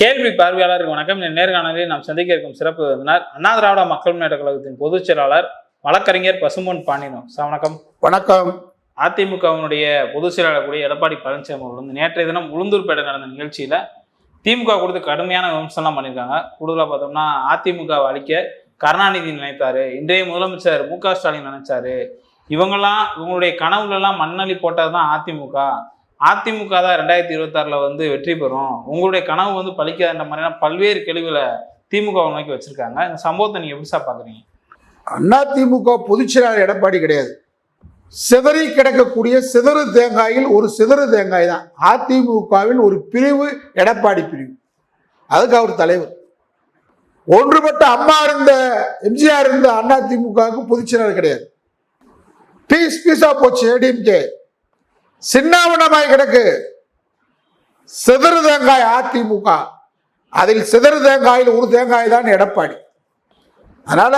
கேள்வி பார்வையாளருக்கு வணக்கம். இந்த நேர்காணலில் நாம் சந்திக்க இருக்கும் சிறப்பு விருந்தினர் அண்ணா திராவிட மக்கள் முன்னேற்ற கழகத்தின் பொதுச் செயலாளர் வழக்கறிஞர் பசும்பொன் பாண்டியன் சார் வணக்கம். வணக்கம். அதிமுகவினுடைய பொதுச் செயலாளர் கூடிய எடப்பாடி பழனிசாமி அவர்கள் வந்து நேற்றைய தினம் உளுந்தூர்பேட்டை நடந்த நிகழ்ச்சியில திமுக கொடுத்து கடுமையான விமர்சனம் பண்ணியிருக்காங்க. கூடுதலாக பார்த்தோம்னா அதிமுகவை அழிக்க கருணாநிதி நினைத்தாரு. இன்றைய முதலமைச்சர் மு க ஸ்டாலின் நினைச்சாரு. இவங்கெல்லாம் இவங்களுடைய கனவுலெல்லாம் மண்ணள்ளி போட்டது தான் அதிமுக. அதிமுக தான் ரெண்டாயிரத்தி இருபத்தாறில் வந்து வெற்றி பெறும். உங்களுடைய கனவு வந்து பழிக்காதுன்ற மாதிரியான பல்வேறு கேள்விகளை திமுக நோக்கி வச்சுருக்காங்க. இந்த சம்பவத்தை நீங்கள் எப்படி பார்க்குறீங்க அண்ணா திமுக பொதுச்செயலாளர் எடப்பாடி கிடையாது. சிதறி கிடக்கக்கூடிய சிதறு தேங்காயில் ஒரு சிதறு தேங்காய் தான். அதிமுகவின் ஒரு பிரிவு எடப்பாடி பிரிவு. அதுக்கு அவர் தலைவர். ஒன்றுபட்ட அம்மா இருந்த எம்ஜிஆர் இருந்த அண்ணா திமுகவுக்கு பொதுச்செயலாளர் கிடையாது. பீஸ் பீஸாக போச்சு ஏடிஎம்கே. சின்னாவனமாய் கிடக்கு சிதறு தேங்காய் அதிமுக. அதில் சிதறு தேங்காயில் ஒரு தேங்காய் தான் எடப்பாடி. அதனால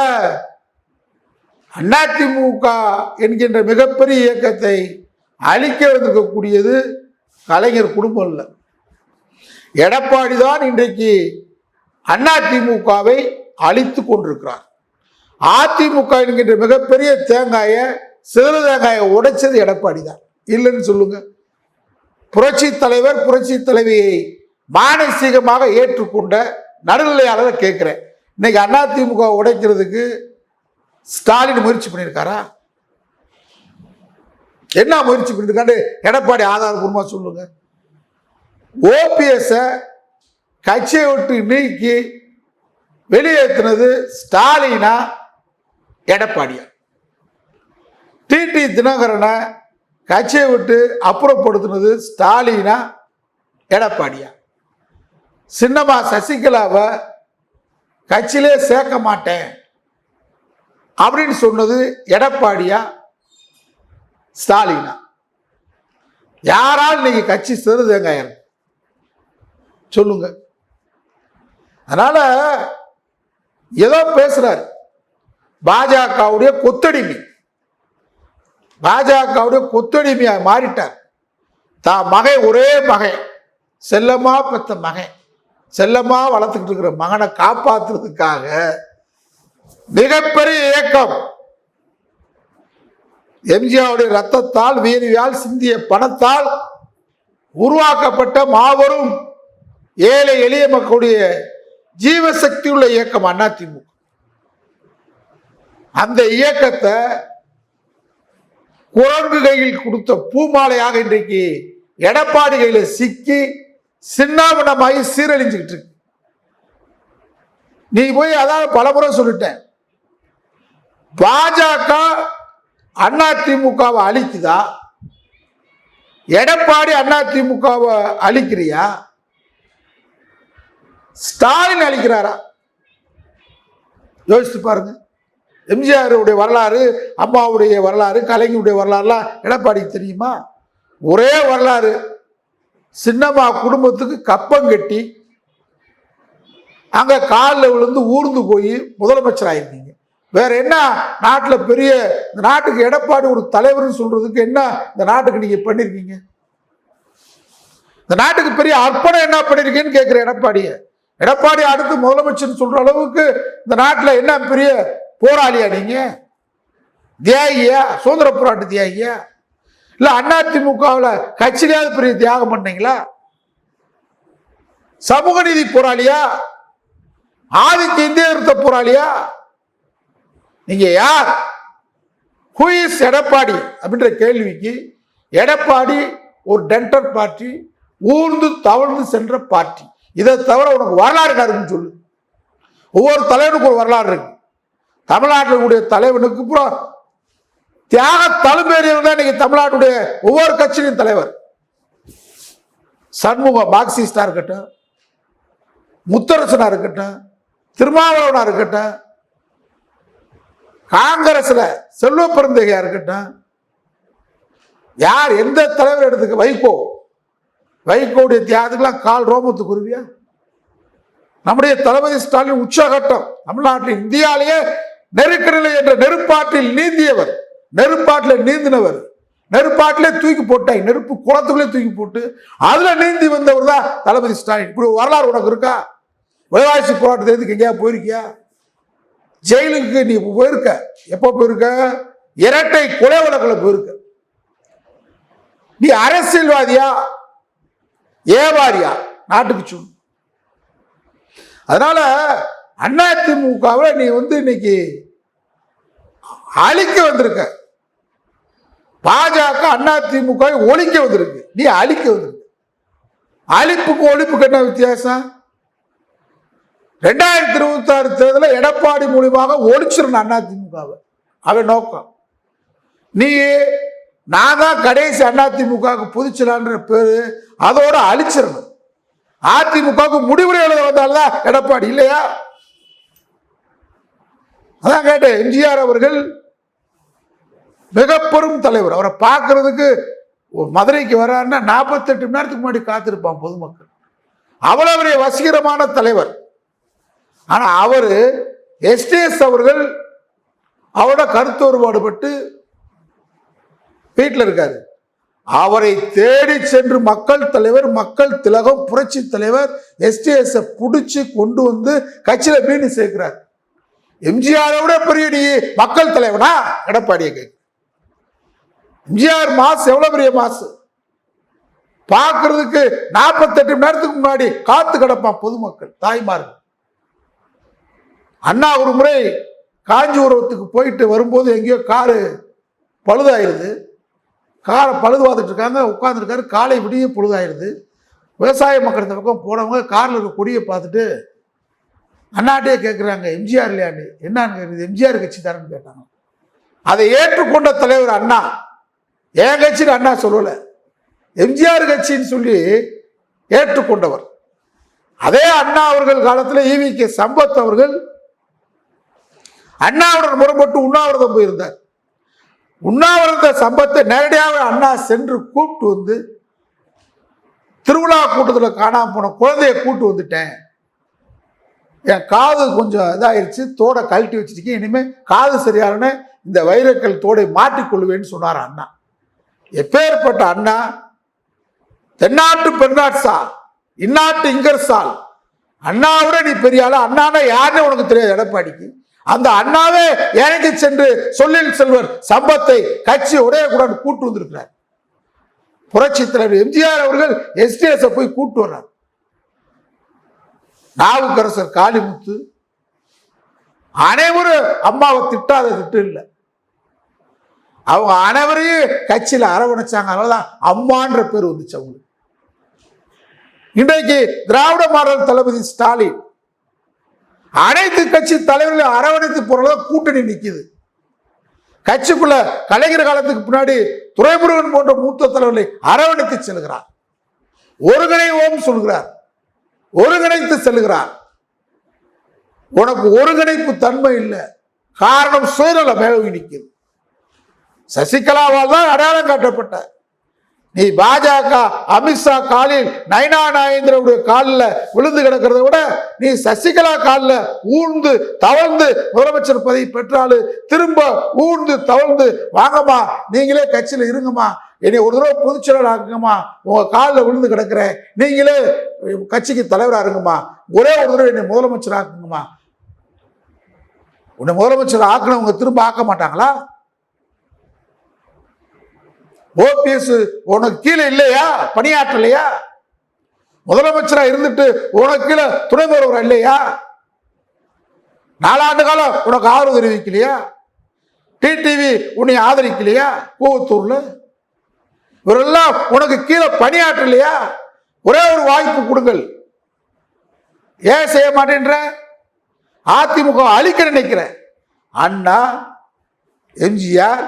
அதிமுக என்கின்ற மிகப்பெரிய இயக்கத்தை அழிக்க வந்திருக்கக்கூடியது கலைஞர் குடும்பம் இல்லை எடப்பாடி தான் இன்றைக்கு அதிமுகவை அழித்து கொண்டிருக்கிறார். அதிமுக என்கின்ற மிகப்பெரிய தேங்காயை சிதறு தேங்காயை உடைச்சது எடப்பாடி தான். இல்லைன்னு சொல்லுங்க. புரட்சி தலைவர் புரட்சி தலைவியை மானசீகமாக ஏற்றுக்கொண்ட நடுநிலையாளரை கேட்குறேன். இன்னைக்கு அதிமுக உடைக்கிறதுக்கு ஸ்டாலின் முயற்சி பண்ணியிருக்காரா? என்ன முயற்சி பண்ணிருக்காண்டு எடப்பாடி ஆதாரபூர்வமாக சொல்லுங்க. ஓபிஎஸை கட்சியை விட்டு நீக்கி வெளியேற்றினது ஸ்டாலினா எடப்பாடியா? டிடி தினகரனை கட்சியை விட்டு அப்புறப்படுத்தினது ஸ்டாலினா எடப்பாடியா. சின்னம்மா சசிகலாவை கட்சியிலே சேர்க்க மாட்டேன் அப்படின்னு சொன்னது எடப்பாடியா ஸ்டாலினா. யாரால் இன்னைக்கு கட்சி சேருதுங்க சொல்லுங்க. அதனால ஏதோ பேசுறாரு. பாஜகவுடைய கொத்தடிமை. பாஜகவுடைய கொத்தடிமையாக மாறிட்டார். தான் மகை ஒரே மகை செல்லமா பெத்த மகன் செல்லமா வளர்த்துக்கிட்டு இருக்கிற மகனை காப்பாத்துறதுக்காக மிகப்பெரிய இயக்கம். எம்ஜிஆருடைய ரத்தத்தால் வீதியால் சிந்திய பணத்தால் உருவாக்கப்பட்ட மாபெரும் ஏழை எளிய மக்களுடைய ஜீவசக்தி உள்ள இயக்கம் அதிமுக அந்த இயக்கத்தை குரங்கு கையில் கொடுத்த பூமாலையாக இன்றைக்கு எடப்பாடி கையில் சிக்கி சின்னாபனமாகி சீரழிஞ்சுக்கிட்டு இருக்கு. நீ போய் அதான் பலமுறை சொல்லிட்டேன். பாஜக அதிமுகவை அழிக்குதா? எடப்பாடி அதிமுகவை அழிக்கிறியா? ஸ்டாலின் அழிக்கிறாரா? யோசித்து பாருங்க. எம்ஜிஆருடைய வரலாறு அம்மாவுடைய வரலாறு கலைஞருடைய வரலாறுலாம் எடப்பாடிக்கு தெரியுமா? ஒரே வரலாறு. சின்னம்மா குடும்பத்துக்கு கப்பம் கட்டி அங்கே காலில் விழுந்து ஊர்ந்து போய் முதலமைச்சர் ஆயிருந்தீங்க வேற என்ன? நாட்டில் பெரிய இந்த நாட்டுக்கு எடப்பாடி ஒரு தலைவர்னு சொல்றதுக்கு என்ன இந்த நாட்டுக்கு நீங்கள் பண்ணியிருக்கீங்க இந்த நாட்டுக்கு பெரிய அர்ப்பணம் என்ன பண்ணியிருக்கீங்கன்னு கேட்குற எடப்பாடியை. எடப்பாடி அடுத்து முதலமைச்சர் சொல்ற அளவுக்கு இந்த நாட்டில் என்ன பெரிய போராளியா நீங்க? தியாகியா? சுதந்திர போராட்ட தியாகியா? இல்ல அதிமுகவில் கட்சியிலேயாவது பெரிய தியாகம் பண்ணீங்களா? சமூக நீதி போராளியா? ஆதிக்க இந்திய நிறுத்த போராளியா? நீங்க யார்? ஹூஇஸ் எடப்பாடி அப்படின்ற கேள்விக்கு எடப்பாடி ஒரு டென்டர் பார்ட்டி ஊர்ந்து தவழ்ந்து சென்ற பார்ட்டி. இதை தவிர உனக்கு வரலாறு என்ன சொல்லு. ஒவ்வொரு தலைவனுக்கு ஒரு வரலாறு இருக்கு. தமிழ்நாட்டில் கூடிய தலைவனுக்கு பூரா தியாக தலைமையர் தான் இன்னைக்கு தமிழ்நாட்டுடைய ஒவ்வொரு கட்சியின் தலைவர். சண்முகம் மார்க்சிஸ்டா இருக்கட்டும் முத்தரசனா இருக்கட்டும் திருமாவளவனா இருக்கட்டும் காங்கிரஸ்ல செல்வ பெருந்தகையா இருக்கட்டும் யார் எந்த தலைவர் எடுத்துக்க வைகோ வைகோடைய தியாகத்துக்கெல்லாம் கால் ரோமத்து குருவியா? நம்முடைய தளபதி ஸ்டாலின் உச்சகட்டம் தமிழ்நாட்டில் இந்தியாலேயே நெருக்கடிலை என்ற நெருப்பாற்றில் நீந்தியவர். நெருப்பாட்டில் நீந்தினவர். நெருப்பாட்டிலே தூக்கி போட்டாய். நெருப்பு குளத்துக்குள்ளே தூக்கி போட்டு அதுல நீந்தி வந்தவர் தான் தளபதி ஸ்டாலின். இப்படி வரலாறு உனக்கு இருக்கா? விலைவாசி போராட்டத்துக்கு எங்கேயா போயிருக்கியா? ஜெயிலுக்கு நீ போயிருக்க? எப்போ போயிருக்க? இரட்டை கொலை வழக்கில் போயிருக்க. நீ அரசியல்வாதியா? ஏவாரியா? நாட்டுக்கு சொல்லு அதனால அதிமுகவில் நீ வந்து இன்னைக்கு அழிக்க வந்திருக்க. பாஜக அதிமுக ஒழிக்க வந்திருக்கு. நீ அழிக்க வந்திருக்க. அழிப்புக்கு ஒழிப்புக்கு என்ன வித்தியாசம்? ரெண்டாயிரத்தி இருபத்தி ஆறு தேர்தலில் எடப்பாடி மூலியமாக ஒழிச்சிடணும் அதிமுகவை அவன் நோக்கம். நீ நான் தான் கடைசி அதிமுகவுக்கு புதிச்சலான்ற பேரு அதோட அழிச்சிடணும். அதிமுகவுக்கு முடிவுரை எழுத வந்தால்தான் எடப்பாடி இல்லையா? அதான் கேட்டேன் எம்ஜிஆர் அவர்கள் மிக பெரும் தலைவர். அவரை பார்க்கறதுக்கு மதுரைக்கு வராருன்னா நாற்பத்தெட்டு மணி நேரத்துக்கு முன்னாடி காத்திருப்பான் பொதுமக்கள். அவ்வளவு பெரிய வசீகரமான தலைவர். ஆனால் அவர் எஸ்டிஎஸ் அவர்கள் அவரோட கருத்து வேறுபாடுபட்டு வீட்டில் இருக்காரு. அவரை தேடி சென்று மக்கள் தலைவர் மக்கள் திலகம் புரட்சி தலைவர் எஸ்டிஎஸ் பிடிச்சி கொண்டு வந்து கட்சியில மீண்டும் சேர்க்கிறார். எம்ஜிஆரை விட பெரிய நீ மக்கள் தலைவனா? எடப்பாடியை கேட்க எம்ஜிஆர் மாசு எவ்வளவு பெரிய மாசு? பார்க்கறதுக்கு நாற்பத்தெட்டு மணி நேரத்துக்கு முன்னாடி காத்து கிடப்பான் பொதுமக்கள் தாய்மார்கள். அண்ணா ஒரு முறை காஞ்சிபுரத்துக்கு போயிட்டு வரும்போது எங்கேயோ காரு பழுதாயிருது. காரை பழுதுவாத்துட்டு இருக்காங்க உட்காந்துருக்காரு காலை விடிய பொழுதாயிருது. விவசாய மக்கள் பக்கம் போனவங்க காரில் இருக்க கொடியை பார்த்துட்டு அண்ணாட்டே கேட்குறாங்க எம்ஜிஆர் இல்லையாண்டு? என்னன்னு கேட்குறது எம்ஜிஆர் கட்சி தானேன்னு கேட்டாங்க. அதை ஏற்றுக்கொண்ட தலைவர் அண்ணா. என் கட்சின்னு அண்ணா சொல்லலை. எம்ஜிஆர் கட்சின்னு சொல்லி ஏற்றுக்கொண்டவர். அதே அண்ணா அவர்கள் காலத்தில் ஈவி கே சம்பத் அவர்கள் அண்ணாவுடன் முரண்பட்டு உண்ணாவிரதம் போயிருந்தார். உண்ணாவிரத சம்பத்தை நேரடியாக அண்ணா சென்று கூப்பிட்டு வந்து திருவிழா கூட்டத்தில் காணாமல் போன குழந்தைய கூட்டு வந்துட்டேன். என் காது கொஞ்சம் இதாகிடுச்சு தோடை கழட்டி வச்சிருக்கேன் இனிமேல் காது சரியான இந்த வைரக்கல் தோடை மாட்டிக்கொள்வேன்னு சொன்னார் அண்ணா. எப்பேற்பட்ட அண்ணா தென்னாட்டு பெண்ணாட்சா இந்நாட்டு இங்கர்சால். அண்ணாவோட நீ பெரிய ஆளு அண்ணானா யாருன்னு உனக்கு தெரியாது எடப்பாடிக்கு. அந்த அண்ணாவே இறங்கி சென்று சொல்லில் செல்வர் சம்பத்தை கட்சி உடையகுடன் கூட்டு வந்திருக்கிறார். புரட்சி தலைவர் எம்ஜிஆர் அவர்கள் எஸ்டிஎஸ் போய் கூட்டு வர்றார். நாவுக்கரசர் காளிமுத்து அனைவரும் அம்மாவை திட்டாத திட்டு இல்லை. அவங்க அனைவரையும் கட்சியில் அரவணைச்சாங்க. அதனாலதான் அம்மான்ற பேர் வந்துச்சு அவங்களுக்கு. இன்றைக்கு திராவிட மாடல் தளபதி ஸ்டாலின் அனைத்து கட்சி தலைவர்களையும் அரவணைத்து போறத கூட்டணி நிற்கிது கட்சிக்குள்ள கலைஞர் காலத்துக்கு பின்னாடி துறைமுருகன் போன்ற மூத்த தலைவர்களை அரவணைத்து செல்கிறார். ஒருங்கிணைவோம் சொல்கிறார் ஒருங்கிணைத்து செல்கிறார். உனக்கு ஒருங்கிணைப்பு தன்மை இல்லை. காரணம் சுயநல மேலோங்கி நிற்குது சசிகலாவால் தான் அடையாளம் காட்டப்பட்ட நீ பாஜக அமித்ஷா காலில் நயனா நாயேந்திரனுடைய காலில் விழுந்து கிடக்கிறத விட நீ சசிகலா காலில் ஊழ்ந்து தவழ்ந்து முதலமைச்சர் பதவி பெற்றாலு திரும்ப ஊழ்ந்து தவழ்ந்து வாங்கம்மா நீங்களே கட்சியில் இருங்கம்மா என்னை ஒரு தடவை பொதுச்செயலாளர் ஆகுங்கம்மா உங்கள் காலில் விழுந்து கிடக்கிறேன் நீங்களே கட்சிக்கு தலைவராக இருங்கம்மா ஒரே ஒரு தடவை என்னை முதலமைச்சர் ஆக்குங்கம்மா. உன்னை முதலமைச்சர் ஆக்கினவங்க திரும்ப ஆக்க மாட்டாங்களா? ஓபிஎஸ் உனக்கு கீழே இல்லையா? பணியாற்றலையா? முதலமைச்சரா இருந்துட்டு உனக்கு கீழே துணை முதல்வர் இல்லையா? நாலாண்டு காலம் உனக்கு ஆதரவு தெரிவிக்கலையா? டிடிவி உன்னை ஆதரிக்கலையா? கூவத்தூர்ல? இவரெல்லாம் உனக்கு கீழே பணியாற்றலையா? ஒரே ஒரு வாய்ப்பு கொடுங்கள். ஏன் செய்ய மாட்டேன்ற? அதிமுக அழிக்க நினைக்கிற அண்ணா எம்ஜிஆர்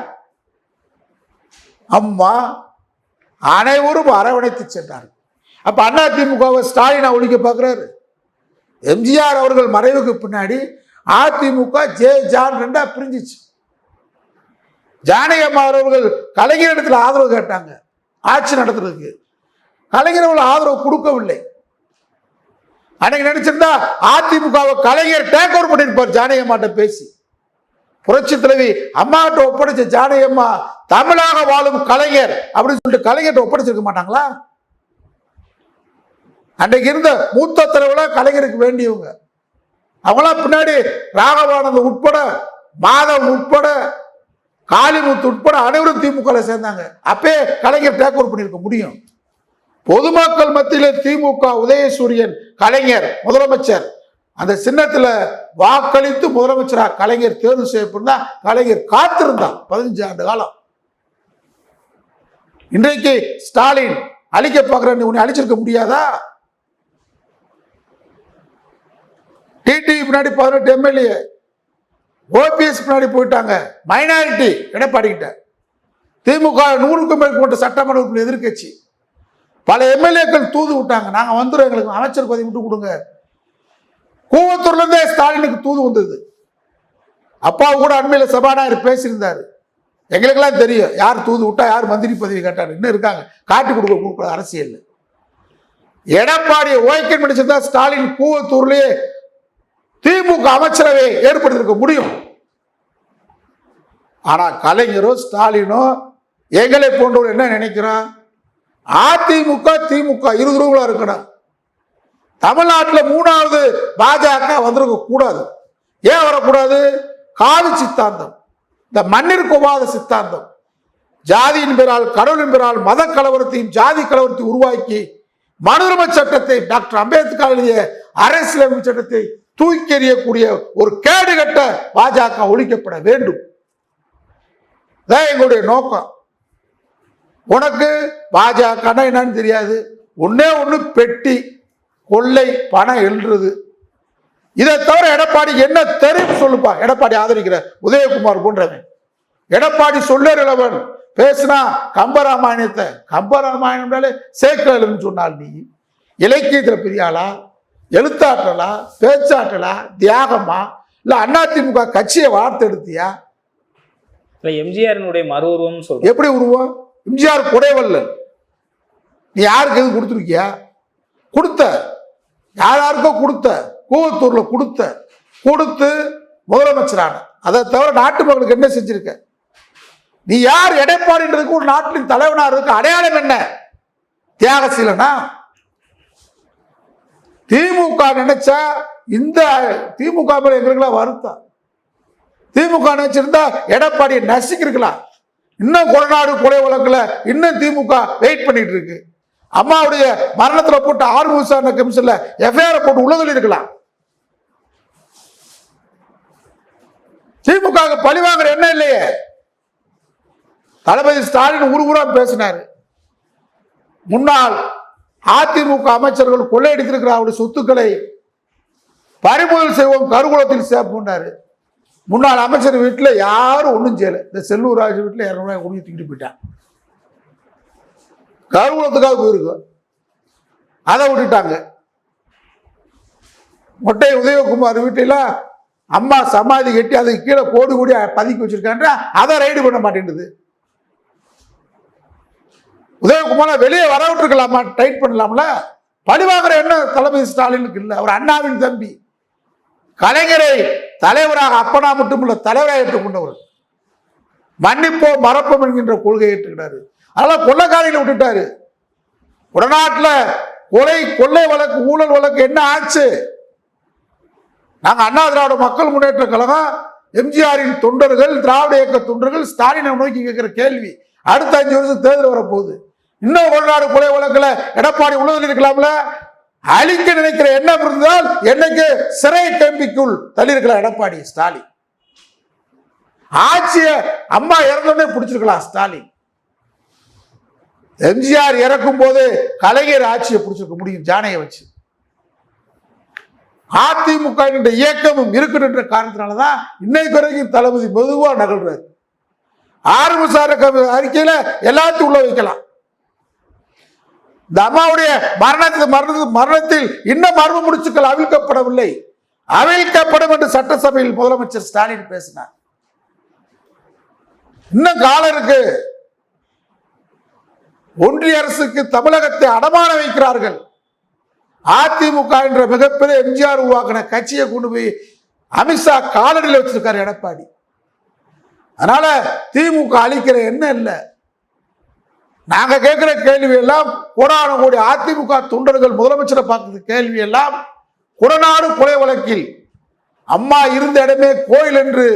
அம்மா அனைவரும் அரவணைத்து சென்றார்கள். அப்போ அண்ணா ஸ்டாலினை ஒழிக்க பார்க்குறாரு எம்ஜிஆர் அவர்கள் மறைவுக்கு பின்னாடி அதிமுக ஜே ஜான் ரெண்டா பிரிஞ்சிச்சு. ஜானகி அம்மா அவர்கள் கலைஞரிடத்தில் ஆதரவு கேட்டாங்க. ஆட்சி நடத்துறதுக்கு. கலைஞர் அவர்கள் ஆதரவு கொடுக்கவில்லை. அன்னைக்கு நினைச்சிருந்தா அதிமுகவை கலைஞர் டேக் ஓவர் பண்ணியிருப்பார் ஜானகம்மாட்ட பேசி. புரட்சி தலைவி அம்மாட்ட ஒப்படைச்ச ஜானகம்மா தமிழாக வாழும் கலைஞர் அப்படின்னு சொல்லிட்டு கலைஞர்கிட்ட ஒப்படைச்சிருக்க மாட்டாங்களா? அன்றைக்கு இருந்த மூத்த தலைவர்களா கலைஞருக்கு வேண்டியவங்க. அவங்களாம் பின்னாடி ராகவானந்த உட்பட மாதவ் உட்பட காளிமுத்து உட்பட அனைவரும் திமுக சேர்ந்தாங்க. அப்பே கலைஞர் டேக் ஓவர் பண்ணியிருக்க முடியும். பொதுமக்கள் மத்தியில் திமுக உதயசூரியன் கலைஞர் முதலமைச்சர். அந்த சின்னத்துல வாக்களித்து முதலமைச்சரா கலைஞர் தேர்வு செய்யப்பட்டா கலைஞர் காத்திருந்தான் பதினஞ்சு ஆண்டு காலம். இன்றைக்கு ஸ்டாலின் அழிக்க பார்க்கிறேன் உன்னை அழிச்சிருக்க முடியாதா? டிடி பின்னாடி பதினெட்டு எம்எல்ஏ ஓபிஎஸ் பின்னாடி போயிட்டாங்க. மைனாரிட்டி எடப்பாடிக்கிட்ட திமுக நூறுக்கும் மேற்பட்ட சட்டமன்ற உறுப்பினர் எதிர்க்கட்சி. பல எம்எல்ஏக்கள் தூது விட்டாங்க. நாங்கள் வந்துடும் எங்களுக்கு அமைச்சர் பதவி விட்டு கொடுங்க. கூவத்தூர்லேருந்தே ஸ்டாலினுக்கு தூது வந்தது. அப்பா கூட அண்மையில் சபாநாயகர் பேசியிருந்தாரு. எங்களுக்கெல்லாம் தெரியும். யார் தூது விட்டா யார் மந்திரி பதவி கேட்டார் இன்னும் இருக்காங்க. காட்டி கொடுக்க கொடுக்க அரசியல் எடப்பாடியை ஓய்க்கன் முடிச்சிருந்தா ஸ்டாலின் கூவத்தூர்லயே திமுக அமைச்சரவை ஏற்படுத்தியிருக்க முடியும். ஆனா கலைஞரோ ஸ்டாலினோ எங்களை போன்றவர் என்ன நினைக்கிறான் அதிமுக திமுக இரு இருக்கணும். தமிழ்நாட்டில் மூணாவது பாஜக வந்திருக்க கூடாது ஏன் வரக்கூடாது? காவி சித்தாந்தம். இந்த மண்ணிற்கு உபாத சித்தாந்தம். ஜாதியின் பெறால் கடவுளின் பெயரால் மத கலவரத்தையும் ஜாதி கலவரத்தையும் உருவாக்கி மனுரிமை சட்டத்தை டாக்டர் அம்பேத்கர் எழுதிய அரசியலமைப்பு சட்டத்தை தூக்கி எறியக்கூடிய ஒரு கேடுகட்ட பாஜக ஒழிக்கப்பட வேண்டும். இதான் எங்களுடைய நோக்கம். உனக்கு பாஜக என்னன்னு தெரியாது. ஒன்னே ஒன்று பெட்டி கொள்ளை பணம் எழுறது இதை தவிர எடப்பாடி என்ன தெரியும் சொல்லுப்பா. எடப்பாடி ஆதரிக்கிற உதயகுமார் போன்றவன். எடப்பாடி சொல்லறிலவன் பேசினா கம்பராமாயணத்தை கம்பராமாயணம்னாலே சேக்கலன்னு சொன்னால் நீ. இலக்கியத்துல பெரிய ஆளா? எழுத்தாற்றலா? பேச்சாற்றலா? தியாகமா? இல்ல அதிமுக கட்சியை வார்த்தெடுத்தியா இல்லை எம்ஜிஆரினுடைய மறு உருவம்னு சொல்றோம் எப்படி உருவம்? எம்ஜிஆர் குடைவல்லல் நீ யாருக்கு எது கொடுத்துருக்கியா? கொடுத்த. யார் யாருக்கோ கொடுத்த? கூவத்தூர்ல கொடுத்த கொடுத்து முதலமைச்சரான. அதை தவிர நாட்டு மக்களுக்கு என்ன செஞ்சிருக்க? நீ யார் எடப்பாடின்றதுக்கு ஒரு நாட்டின் தலைவனா இருக்க அடையாளம் என்ன? தியாகசீலனா? திமுக நினைச்சா இந்த திமுக மேல வருத்தம். திமுக நினைச்சிருந்தா எடப்பாடியை நசுக்கிருக்கலாம். இன்னும் கொடநாடு கொலை வழக்குல இன்னும் திமுக வெயிட் பண்ணிட்டு இருக்கு. அம்மாவுடைய மரணத்துல போட்டு ஆறு விசாரணை கமிஷன்ல எஃப்ஐஆர் போட்டு உள்ள இருக்கலாம் திமுக பழி வாங்குற என்ன இல்லையே. தளபதி ஸ்டாலின் உருகுறா பேசினார். முன்னாள் அதிமுக அமைச்சர்கள் கொள்ளையடித்திருக்கிற அவருடைய சொத்துக்களை பறிமுதல் செய்வோம் கருகுலத்தில் சேர்ப்போம்னாரு. முன்னாள் அமைச்சர் வீட்டில் யாரும் ஒன்றும் செய்யலை. இந்த செல்லூர் ராஜ் வீட்டில் இரநூறுவாய் கொண்டு தூக்கிட்டு போயிட்டான். கருகுலத்துக்காக போயிருக்கும் அதை விட்டுட்டாங்க. மொட்டை உதயகுமார் வீட்டிலாம் அம்மா சமாதி கட்டி அதுக்கு கீழே கோடு கூடிய பதுக்கி வச்சிருக்கான்ற அதை ரைடு பண்ண மாட்டேங்குது உதயகுமார வெளியே வர விட்டுருக்கலாமா? டைட் பண்ணலாம்ல? பழிவாங்கிற என்ன தளபதி ஸ்டாலினுக்கு இல்லை அவர் அண்ணாவின் தம்பி. கலைஞரை தலைவராக அப்பனா மட்டுமல்ல தலைவராக ஏற்றுக்கொண்டவர். மன்னிப்போம் மறப்போம் என்கின்ற கொள்கையை ஏற்றுக்கிறாரு அதனால கொள்ளைக்காரிகளை விட்டுட்டாரு. உடநாட்டில் கொலை கொள்ளை வழக்கு ஊழல் வழக்கு என்ன ஆச்சு? நாங்கள் அண்ணா திராவிட மக்கள் முன்னேற்ற கழகம் எம்ஜிஆரின் தொண்டர்கள் திராவிட இயக்க தொண்டர்கள் ஸ்டாலினை நோக்கி கேட்குற கேள்வி. அடுத்த அஞ்சு வருஷம் தேர்தல் வரப்போகுது. இன்னும் கொள்நாடு கொலை வழக்கில் எடப்பாடி உள்ளதில் இருக்கலாம்ல? அழிக்க நினைக்கிற எண்ணம் இருந்தால் என்னைக்கு சிறை கேம்பிக்குள் தள்ளியிருக்கலாம் எடப்பாடி ஸ்டாலின். ஆட்சிய அம்மா இறந்தோடனே பிடிச்சிருக்கலாம் ஸ்டாலின். எம்ஜிஆர் இறக்கும் போது கலைஞர் ஆட்சியை பிடிச்சிருக்க முடியும் ஜானையை வச்சு. அதிமுக என்ற இயக்கமும் இருக்கணுன்ற காரணத்தினாலதான் இன்னைக்கு வரைக்கும் தளபதி மெதுவா நகல்றாரு. ஆரம்பசார அறிக்கையில எல்லாத்தையும் உள்ள வைக்கலாம். இந்த அம்மாவுடைய மரணத்துக்கு மரணத்துக்கு மரணத்தில் இன்னும் மர்ம முடிச்சுக்கள் அவிழ்க்கப்படவில்லை. அவிழ்க்கப்படும் என்று சட்டசபையில் முதலமைச்சர் ஸ்டாலின் பேசினார். இன்னும் காலம் இருக்கு. ஒன்றிய அரசுக்கு தமிழகத்தை அடமான வைக்கிறார்கள். அதிமுக என்ற மிகப்பெரிய எம்ஜிஆர் உருவாக்கின கட்சியை கொண்டு போய் அமித்ஷா காலடியில் வச்சிருக்காரு எடப்பாடி. அதனால திமுக அழிக்கிற என்ன இல்லை. நாங்க கேட்கிற கேள்வி எல்லாம் கோடான கோடி அதிமுக தொண்டர்கள் முதலமைச்சரை பார்க்குற கேள்வி எல்லாம் குடநாடு கொலை வழக்கில் அம்மா இருந்த இடமே கோயில் என்று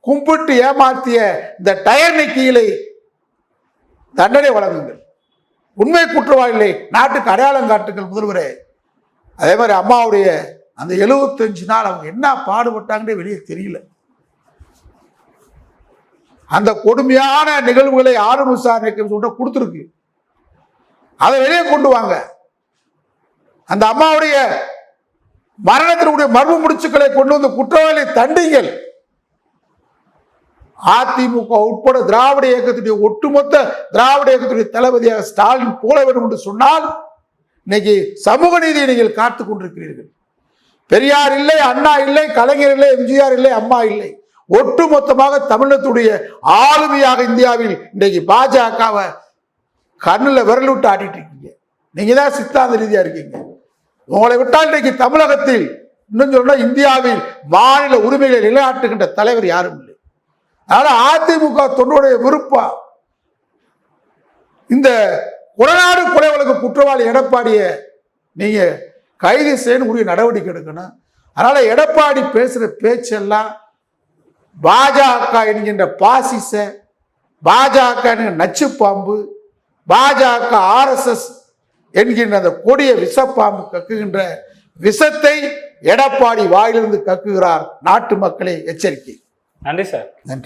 கும்பிட்டு ஏமாத்திய இந்த டயர் நெக்கியிலை தண்டனை வழங்குங்கள். உண்மை குற்றவாளிகளை நாட்டுக்கு அடையாளம் காட்டுங்கள் முதல்வரே. அதே மாதிரி அம்மாவுடைய அந்த 75 நாள் அவங்க என்ன பாடுபட்டாங்கன்னே வெளியே தெரியல. அந்த கொடுமையான நிகழ்வுகளை ஆளும் விசாரணைக்கு சொல்லிட்டு கொடுத்துருக்கு. அதை வெளியே கொண்டு வாங்க. அந்த அம்மாவுடைய மரணத்தினுடைய மர்ம முடிச்சுக்களை கொண்டு வந்து குற்றவாளி தண்டிங்கள். அதிமுக உட்பட திராவிட இயக்கத்துடைய ஒட்டுமொத்த திராவிட இயக்கத்துடைய தளபதியாக ஸ்டாலின் போல வேண்டும் என்று சொன்னால் இன்னைக்கு சமூக நீதியை நீங்கள் காத்து கொண்டிருக்கிறீர்கள். பெரியார் இல்லை அண்ணா இல்லை கலைஞர் இல்லை எம்ஜிஆர் இல்லை அம்மா இல்லை. ஒட்டுமொத்தமாக தமிழகத்துடைய ஆளுமையாக இந்தியாவில் இன்றைக்கு பாஜகவை கண்ணில் விரல் விட்டு ஆடிட்டு இருக்கீங்க. நீங்க தான் சித்தாந்த ரீதியா இருக்கீங்க. உங்களை விட்டால் இன்றைக்கு தமிழகத்தில் இன்னும் சொன்னால் இந்தியாவில் மாநில உரிமைகளை நிலைநாட்டுகின்ற தலைவர் யாரும் இல்லை. அதனால அதிமுக தொண்டருடைய விருப்பம் இந்த கொடநாடு கொலை வழக்கு குற்றவாளி எடப்பாடிய நீங்க கைது செய்யணும் உரிய நடவடிக்கை எடுக்கணும். அதனால எடப்பாடி பேசுற பேச்செல்லாம் பாஜக என்கின்ற பாசிச பாஜக என்கிற நச்சுப்பாம்பு பாஜக ஆர்எஸ்எஸ் என்கின்ற அந்த கொடிய விஷப்பாம்பு கக்குகின்ற விஷத்தை எடப்பாடி வாயிலிருந்து கக்குகிறார் நாட்டு மக்களை. எச்சரிக்கை. நன்றி சார். நன்றி.